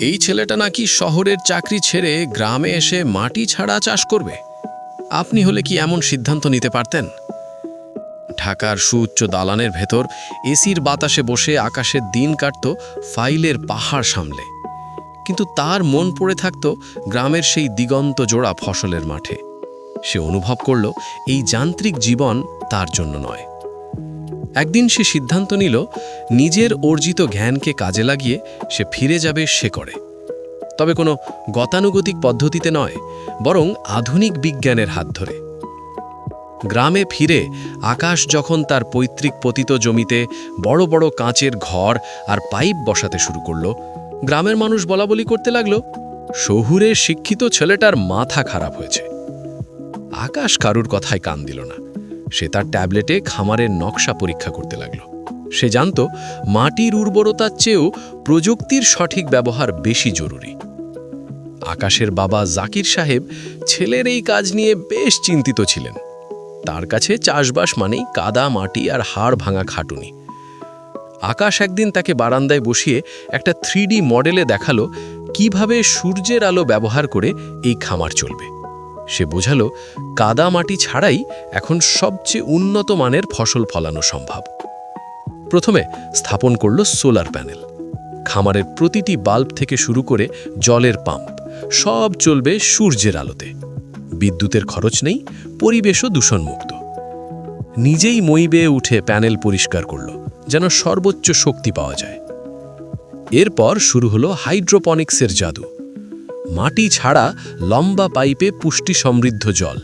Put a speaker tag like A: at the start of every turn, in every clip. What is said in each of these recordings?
A: এই ছেলেটা নাকি শহরের চাকরি ছেড়ে গ্রামে এসে মাটি ছাড়া চাষ করবে? আপনি হলে কি এমন সিদ্ধান্ত নিতে পারতেন? ঢাকার সুউচ্চ দালানের ভেতর এসির বাতাসে বসে আকাশের দিন কাটত ফাইলের পাহাড় সামলে। কিন্তু তার মন পড়ে থাকত গ্রামের সেই দিগন্ত জোড়া ফসলের মাঠে। সে অনুভব করল এই যান্ত্রিক জীবন তার জন্য নয়। একদিন সে সিদ্ধান্ত নিল, নিজের অর্জিত জ্ঞানকে কাজে লাগিয়ে সে ফিরে যাবে সে করে। তবে কোনো গতানুগতিক পদ্ধতিতে নয়, বরং আধুনিক বিজ্ঞানের হাত ধরে। গ্রামে ফিরে আকাশ যখন তার পৈতৃক পতিত জমিতে বড় বড় কাঁচের ঘর আর পাইপ বসাতে শুরু করল, গ্রামের মানুষ বলাবলি করতে লাগল শহুরের শিক্ষিত ছেলেটার মাথা খারাপ হয়েছে। আকাশ কারুর কথায় কান দিল না। সে তার ট্যাবলেটে খামারের নকশা পরীক্ষা করতে লাগল। সে জানত, মাটির উর্বরতার চেয়েও প্রযুক্তির সঠিক ব্যবহার বেশি জরুরি। আকাশের বাবা জাকির সাহেব ছেলের এই কাজ নিয়ে বেশ চিন্তিত ছিলেন। তার কাছে চাষবাস মানেই কাদা, মাটি আর হাড় ভাঙা খাটুনি। আকাশ একদিন তাকে বারান্দায় বসিয়ে একটা থ্রিডি মডেলে দেখাল কীভাবে সূর্যের আলো ব্যবহার করে এই খামার চলবে। সে বোঝালো, কাদা মাটি ছাড়াই এখন সবচেয়ে উন্নত মানের ফসল ফলানো সম্ভব। প্রথমে স্থাপন করল সোলার প্যানেল। খামারের প্রতিটি বাল্ব থেকে শুরু করে জলের পাম্প, সব চলবে সূর্যের আলোতে। বিদ্যুতের খরচ নেই, পরিবেশও দূষণমুক্ত। নিজেই মই বেয়ে উঠে প্যানেল পরিষ্কার করল, যেন সর্বোচ্চ শক্তি পাওয়া যায়। এরপর শুরু হলো হাইড্রোপনিক্সের জাদু। মাটি ছাড়া লম্বা পাইপে পুষ্টি সমৃদ্ধ জল।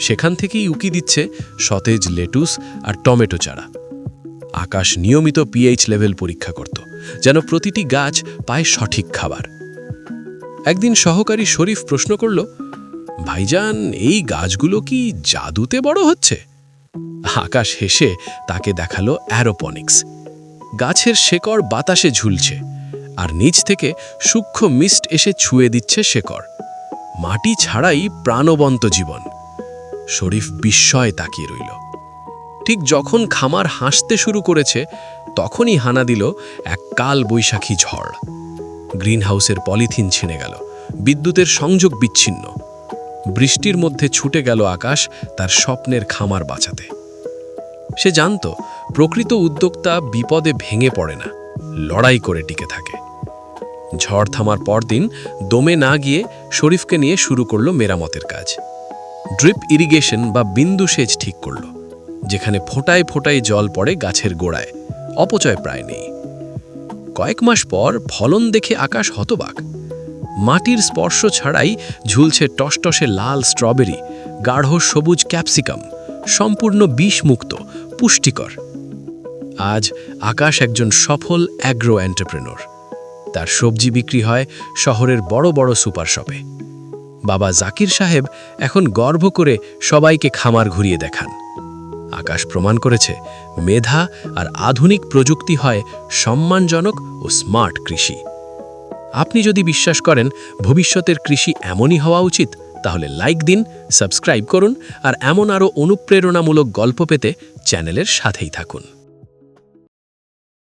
A: সেখান থেকেই উকি দিচ্ছে সতেজ লেটুস আর টমেটো চারা। আকাশ নিয়মিত পিএইচ লেভেল পরীক্ষা করত, যেন প্রতিটি গাছ পায় সঠিক খাবার। একদিন সহকারী শরীফ প্রশ্ন করল, ভাইজান, এই গাছগুলো কি জাদুতে বড় হচ্ছে? আকাশ হেসে তাকে দেখাল অ্যারোপনিক্স। গাছের শেকড় বাতাসে ঝুলছে। আর নিচ থেকে সূক্ষ্ম মিস্ট এসে ছুঁয়ে দিচ্ছে শেকড় মাটি ছাড়াই প্রাণবন্ত জীবন। শরীফ বিস্ময়ে তাকিয়ে রইল। ঠিক যখন খামার হাসতে শুরু করেছে, তখনই হানা দিল এক কাল বৈশাখী ঝড়। গ্রিনহাউসের পলিথিন ছিঁড়ে গেল, বিদ্যুতের সংযোগ বিচ্ছিন্ন। বৃষ্টির মধ্যে ছুটে গেল আকাশ তার স্বপ্নের খামার বাঁচাতে। সে জানত, প্রকৃত উদ্যোক্তা বিপদে ভেঙে পড়ে না, লড়াই করে টিকে থাকে। ঝড় থামার পরদিন দমে না গিয়ে শরীফকে নিয়ে শুরু করল মেরামতের কাজ। ড্রিপ ইরিগেশন বা বিন্দু সেচ ঠিক করল, যেখানে ফোটায় ফোটায় জল পড়ে গাছের গোড়ায়, অপচয় প্রায় নেই। কয়েক মাস পর ফলন দেখে আকাশ হতবাক। মাটির স্পর্শ ছাড়াই ঝুলছে টসটসে লাল স্ট্রবেরি, গাঢ় সবুজ ক্যাপসিকাম, সম্পূর্ণ বিষমুক্ত, পুষ্টিকর। আজ আকাশ একজন সফল অ্যাগ্রো এন্টারপ্রেনর। তার সবজি বিক্রি হয় শহরের বড় বড় সুপার শপে। বাবা জাকির সাহেব এখন গর্ব করে সবাইকে খামার ঘুরিয়ে দেখান। আকাশ প্রমাণ করেছে, মেধা আর আধুনিক প্রযুক্তি হয় সম্মানজনক ও স্মার্ট কৃষি। আপনি যদি বিশ্বাস করেন ভবিষ্যতের কৃষি এমনই হওয়া উচিত, তাহলে লাইক দিন, সাবস্ক্রাইব করুন আর এমন আরও অনুপ্রেরণামূলক গল্প পেতে চ্যানেলের সাথেই থাকুন।